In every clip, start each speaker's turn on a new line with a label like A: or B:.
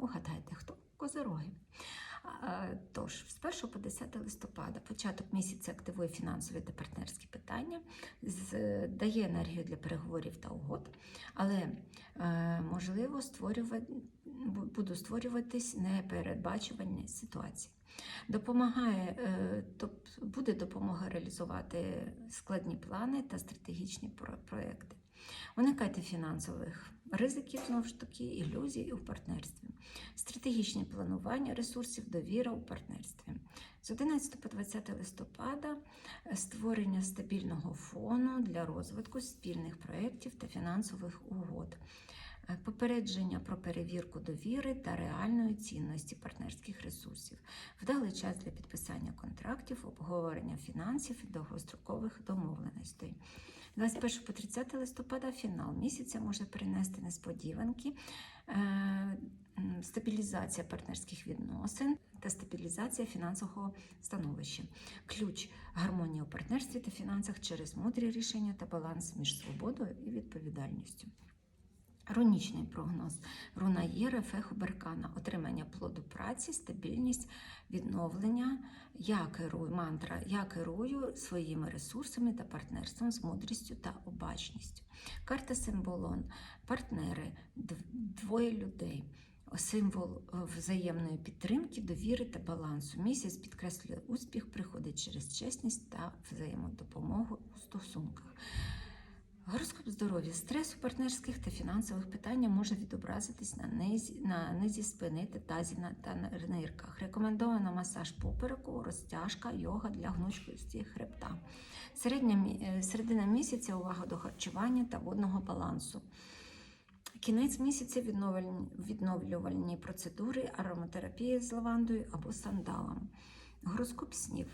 A: Угадайте, хто? Козироги. Тож, з 1 по 10 листопада початок місяця активує фінансові та партнерські питання, дає енергію для переговорів та угод, але е, можливо створювати, буду створюватись непередбачувані ситуації. Допомагає, е, тоб- буде допомога реалізувати складні плани та стратегічні про- проекти. Уникайте фінансових ризиків, знову ж таки, ілюзій у партнерстві, стратегічне планування ресурсів, довіра у партнерстві. З 11 по 20 листопада е, створення стабільного фону для розвитку спільних проєктів та фінансових угод. Е, Попередження про перевірку довіри та реальної цінності партнерських ресурсів, вдалий час для підписання контрактів, обговорення фінансів і довгострокових домовленостей. 21 по 30 листопада фінал місяця може принести несподіванки, е, стабілізація партнерських відносин та стабілізація фінансового становища. Ключ гармонії у партнерстві та фінансах через мудрі рішення та баланс між свободою і відповідальністю. Рунічний прогноз. Руна Єре, Феху Беркана, отримання плоду праці, стабільність, відновлення. Я керую мантра, я керую своїми ресурсами та партнерством з мудрістю та обачністю. Карта символон, партнери, двоє людей. Символ е, взаємної підтримки, довіри та балансу. Місяць підкреслює успіх, приходить через чесність та взаємодопомогу у стосунках. Гороскоп здоров'я, стрес у партнерських та фінансових питаннях може відобразитись на низі, на низі спини та тазі на- та нирках. Рекомендовано масаж попереку, розтяжка, йога для гнучкості хребта. Середня, е, середина місяця увага до харчування та водного балансу. Кінець місяця відновлювальні процедури, ароматерапія з лавандою або сандалом. Гороскоп снів.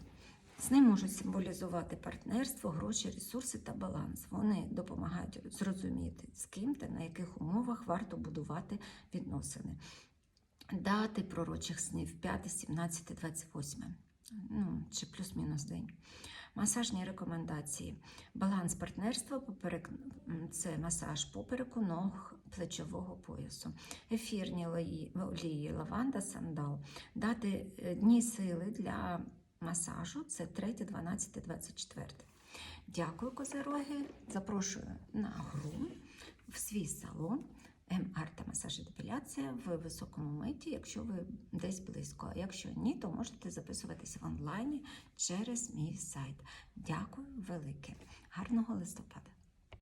A: Сни можуть символізувати партнерство, гроші, ресурси та баланс. Вони допомагають зрозуміти, з ким та на яких умовах варто будувати відносини. Дати пророчих снів 5, 17, 28. Ну, чи плюс-мінус день. Масажні рекомендації. Баланс партнерства поперек це масаж попереку, ног, плечового поясу. Ефірні олії, олії лаванда, сандал. Дати е, дні сили для масажу це 3, 12, 24. Дякую, козероги. Запрошую на гру в свій салон. МР та масаж і депіляція в високому миті, якщо ви десь близько. Якщо ні, то можете записуватися в онлайні через мій сайт. Дякую велике. Гарного листопада!